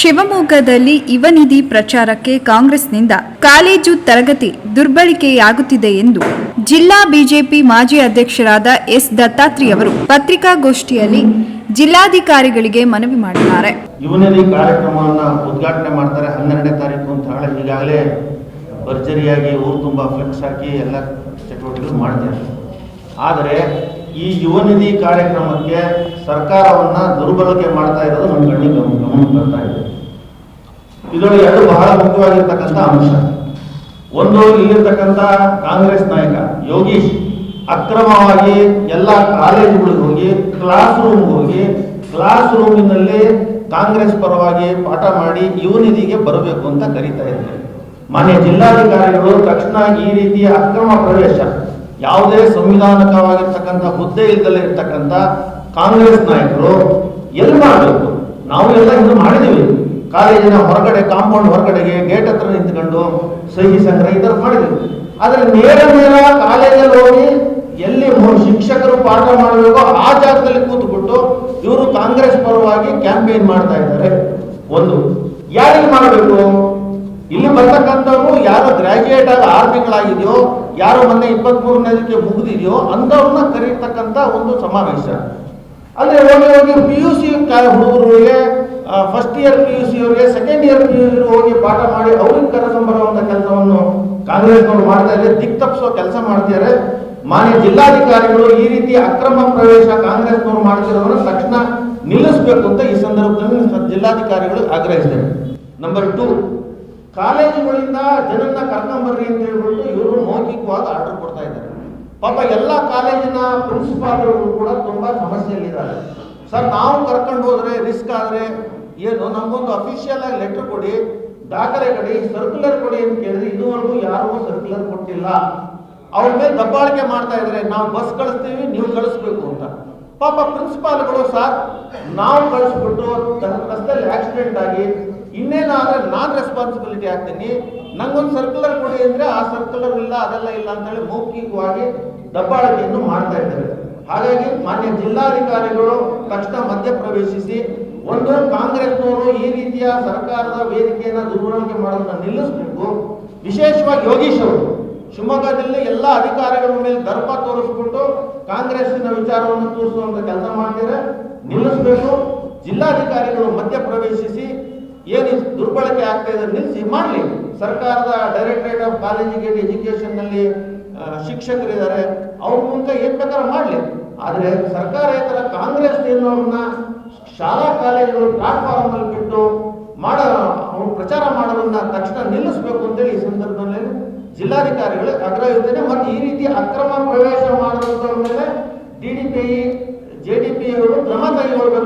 ಶಿವಮೊಗ್ಗದಲ್ಲಿ ಯುವನಿಧಿ ಪ್ರಚಾರಕ್ಕೆ ಕಾಂಗ್ರೆಸ್ನಿಂದ ಕಾಲೇಜು ತರಗತಿ ದುರ್ಬಳಕೆಯಾಗುತ್ತಿದೆ ಎಂದು ಜಿಲ್ಲಾ ಬಿಜೆಪಿ ಮಾಜಿ ಅಧ್ಯಕ್ಷರಾದ ಎಸ್ ದತ್ತಾತ್ರಿಯವರು ಪತ್ರಿಕಾಗೋಷ್ಠಿಯಲ್ಲಿ ಜಿಲ್ಲಾಧಿಕಾರಿಗಳಿಗೆ ಮನವಿ ಮಾಡಿದ್ದಾರೆ. ಯುವನಿಧಿ ಕಾರ್ಯಕ್ರಮವನ್ನು ಉದ್ಘಾಟನೆ ಮಾಡ್ತಾರೆ ಹನ್ನೆರಡನೇ ತಾರೀಕು ಅಂತ ಹೇಳಿ. ಈಗಾಗಲೇ ಭರ್ಜರಿಯಾಗಿ ಊರು ತುಂಬ ಫ್ಲೆಕ್ಸ್ ಹಾಕಿ ಎಲ್ಲ ಚಟುವಟಿಕೆಗಳು ಮಾಡ್ತಾರೆ ಆದರೆ ಈ ಯುವನಿಧಿ ಕಾರ್ಯಕ್ರಮಕ್ಕೆ ಸರ್ಕಾರವನ್ನ ದುರ್ಬಳಕೆ ಮಾಡ್ತಾ ಇರೋದು ನಮ್ಮ ಕಣ್ಣಿಗೆ ಗಮನ ಬರ್ತಾ ಇದೆ. ಇದರಲ್ಲಿ ಎರಡು ಬಹಳ ಮುಖ್ಯವಾಗಿರ್ತಕ್ಕಂಥ ಅಂಶ. ಒಂದು ಇಲ್ಲಿರ್ತಕ್ಕಂಥ ಕಾಂಗ್ರೆಸ್ ನಾಯಕ ಯೋಗೀಶ್ ಅಕ್ರಮವಾಗಿ ಎಲ್ಲ ಕಾಲೇಜುಗಳಿಗೆ ಹೋಗಿ ಕ್ಲಾಸ್ ರೂಮ್ ಹೋಗಿ ಕ್ಲಾಸ್ ರೂಮಿನಲ್ಲಿ ಕಾಂಗ್ರೆಸ್ ಪರವಾಗಿ ಪಾಠ ಮಾಡಿ ಯುವನಿಧಿಗೆ ಬರಬೇಕು ಅಂತ ಕರೀತಾ ಇದ್ದಾರೆ. ಮಾನ್ಯ ಜಿಲ್ಲಾಧಿಕಾರಿಗಳು ತಕ್ಷಣ ಈ ರೀತಿಯ ಅಕ್ರಮ ಪ್ರವೇಶ ಯಾವುದೇ ಸಂವಿಧಾನಕವಾಗಿರ್ತಕ್ಕಂಥ ಹುದ್ದೆ ಇಲ್ಲದಲ್ಲೇ ಇರ್ತಕ್ಕಂಥ ಕಾಂಗ್ರೆಸ್ ನಾಯಕರು ಎಲ್ಲಿ ಮಾಡಬೇಕು? ನಾವು ಎಲ್ಲ ಇದು ಮಾಡಿದ್ದೀವಿ. ಕಾಲೇಜಿನ ಹೊರಗಡೆ, ಕಾಂಪೌಂಡ್ ಹೊರಗಡೆಗೆ, ಗೇಟ್ ಹತ್ರ ನಿಂತ್ಕೊಂಡು ಸಹಿ ಸಂಗ್ರಹ ಈ ಥರ ಮಾಡಿದ್ವಿ ಆದರೆ ನೇರ ನೇರ ಕಾಲೇಜಲ್ಲಿ ಹೋಗಿ ಎಲ್ಲಿ ಶಿಕ್ಷಕರು ಪಾಠ ಮಾಡಬೇಕೋ, ಆ ಜಾಗದಲ್ಲಿ ಕೂತ್ಬಿಟ್ಟು ಇವರು ಕಾಂಗ್ರೆಸ್ ಪರವಾಗಿ ಕ್ಯಾಂಪೇನ್ ಮಾಡ್ತಾ ಇದ್ದಾರೆ. ಒಂದು, ಯಾರಿಗೆ ಮಾಡಬೇಕು? ಇಲ್ಲಿ ಬರ್ತಕ್ಕಂಥವ್ರು ಯಾರು ಗ್ರಾಜುಯೇಟ್ ಆಗಿ ಆರು ತಿಂಗಳಾಗಿದೆಯೋ ಯಾರು ಮೊನ್ನೆ ಇಪ್ಪತ್ಮೂರನೇದಕ್ಕೆ ಮುಗಿದಿದೆಯೋ ಅಂಥವ್ರನ್ನ ಕರೀತಕ್ಕಂಥ ಒಂದು ಸಮಾವೇಶ. ಅಲ್ಲಿ ಹೋಗಿ ಹೋಗಿ ಪಿ ಯು ಸಿ ಹುಡುಗರಿಗೆ first year P U C ಅವರಿಗೆ ಸೆಕೆಂಡ್ ಇಯರ್ ಪಿ ಯು ಹೋಗಿ ಪಾಠ ಮಾಡಿ ಅವ್ರಿಗೆ ಕರೆಸಂಬರುವಂತ ಕೆಲಸವನ್ನು ಕಾಂಗ್ರೆಸ್ನವರು ಮಾಡ್ತಾ ಇದ್ದಾರೆ. ದಿಕ್ ತಪ್ಪಿಸೋ ಕೆಲಸ ಮಾಡ್ತಿದ್ದಾರೆ. ಮಾನ್ಯ ಜಿಲ್ಲಾಧಿಕಾರಿಗಳು ಈ ರೀತಿ ಅಕ್ರಮ ಪ್ರವೇಶ ಕಾಂಗ್ರೆಸ್ನವರು ಮಾಡ್ತಿರೋದನ್ನು ತಕ್ಷಣ ನಿಲ್ಲಿಸಬೇಕು ಅಂತ ಈ ಸಂದರ್ಭದಲ್ಲಿ ಜಿಲ್ಲಾಧಿಕಾರಿಗಳು ಆಗ್ರಹಿಸಿದ್ದಾರೆ. ನಂಬರ್ ಟು ಕಾಲೇಜುಗಳಿಂದ ಜನರನ್ನ ಕರ್ಕೊಂಬರ್ರಿ ಅಂತ ಆರ್ಡರ್ ಕೊಡ್ತಾ ಇದ್ದಾರೆ. ಪಾಪ ಎಲ್ಲ ಕಾಲೇಜಿನ ಪ್ರಿನ್ಸಿಪಾಲ್ಗಳು ಕೂಡ ತುಂಬಾ ಸಮಸ್ಯೆಯಲ್ಲಿದ್ದಾರೆ. ಸರ್, ನಾವು ಕರ್ಕೊಂಡು ಹೋದ್ರೆ ರಿಸ್ಕ್ ಆದರೆ ಏನು? ನಮಗೊಂದು ಅಫಿಷಿಯಲ್ ಆಗಿ ಲೆಟರ್ ಕೊಡಿ ದಾಖಲೆ ಕೊಡಿ ಸರ್ಕ್ಯುಲರ್ ಕೊಡಿ ಅಂತ ಕೇಳಿದ್ರೆ ಇದುವರೆಗೂ ಯಾರಿಗೂ ಸರ್ಕ್ಯುಲರ್ ಕೊಟ್ಟಿಲ್ಲ. ಅವ್ರ ಮೇಲೆ ದಬ್ಬಾಳಿಕೆ ಮಾಡ್ತಾ ಇದ್ದಾರೆ. ನಾವು ಬಸ್ ಕಳಿಸ್ತೀವಿ, ನೀವು ಕಳಿಸ್ಬೇಕು ಅಂತ. ಪಾಪ ಪ್ರಿನ್ಸಿಪಾಲ್ಗಳು ಸರ್, ನಾವು ಕಳಿಸ್ಬಿಟ್ಟು ರಸ್ತೆಯಲ್ಲಿ ಆಕ್ಸಿಡೆಂಟ್ ಆಗಿ ಇನ್ನೇನಾದ್ರೆ ನಾನ್ ರೆಸ್ಪಾನ್ಸಿಬಿಲಿಟಿ ಆಗ್ತೀನಿ. ನಂಗೊಂದು ಸರ್ಕ್ಯುಲರ್ ಕೊಡಿ ಅಂದ್ರೆ ಆ ಸರ್ಕ್ಯುಲರ್ ಇಲ್ಲ, ಅದೆಲ್ಲ ಇಲ್ಲ ಅಂತೇಳಿ ಮೌಖಿಕವಾಗಿ ದಬ್ಬಾಳಿಕೆಯನ್ನು ಮಾಡ್ತಾ ಇದ್ದಾರೆ. ಹಾಗಾಗಿ ಮಾನ್ಯ ಜಿಲ್ಲಾಧಿಕಾರಿಗಳು ತಕ್ಷಣ ಮಧ್ಯಪ್ರವೇಶಿಸಿ ಒಂದು ಕಾಂಗ್ರೆಸ್ನವರು ಈ ರೀತಿಯ ಸರ್ಕಾರದ ವೇದಿಕೆಯನ್ನ ದುರ್ಬಳಕೆ ಮಾಡೋದನ್ನ ನಿಲ್ಲಿಸಬೇಕು. ವಿಶೇಷವಾಗಿ ಯೋಗೀಶ್ ಅವರು. ಶಿವಮೊಗ್ಗದಲ್ಲಿ ಎಲ್ಲ ಅಧಿಕಾರಿಗಳ ಮೇಲೆ ದರ್ಪ ತೋರಿಸ್ಬಿಟ್ಟು ಕಾಂಗ್ರೆಸ್ಸಿನ ವಿಚಾರವನ್ನು ತೋರಿಸುವಂತ ಕೆಲಸ ಮಾಡಿದರೆ ನಿಲ್ಲಿಸಬೇಕು. ಜಿಲ್ಲಾಧಿಕಾರಿಗಳು ಮಧ್ಯ ಪ್ರವೇಶಿಸಿ ಏನು ದುರ್ಬಳಕೆ ಆಗ್ತಾ ಇದೆ ನಿಲ್ಲಿಸಿ, ಮಾಡಲಿ. ಸರ್ಕಾರದ ಡೈರೆಕ್ಟರೇಟ್ ಆಫ್ ಕಾಲೇಜಿಗೆ ಎಜುಕೇಶನ್ನಲ್ಲಿ ಶಿಕ್ಷಕರಿದ್ದಾರೆ. ಅವ್ರ ಮುಂದೆ ಏನ್ ಬೇಕಾದ್ರೆ ಮಾಡಲಿ. ಆದ್ರೆ ಸರ್ಕಾರೇತರ ಕಾಂಗ್ರೆಸ್ ಏನೋರನ್ನ ಶಾಲಾ ಕಾಲೇಜುಗಳು ಪ್ಲಾಟ್ಫಾರ್ಮ್ ಅಲ್ಲಿ ಬಿಟ್ಟು ಮಾಡ, ಅವ್ರು ಪ್ರಚಾರ ಮಾಡೋದನ್ನ ತಕ್ಷಣ ನಿಲ್ಲಿಸಬೇಕು ಅಂತೇಳಿ ಈ ಸಂದರ್ಭದಲ್ಲಿ ಜಿಲ್ಲಾಧಿಕಾರಿಗಳು ಅಗ್ರ ಯೋಜನೆ ಮತ್ತು ಈ ರೀತಿ ಅಕ್ರಮ ಪ್ರವೇಶ ಮಾಡಿರೋದ್ರ ಮೇಲೆ D D P J D P ಅವರು ಕ್ರಮ ಕೈಗೊಳ್ಳಬೇಕು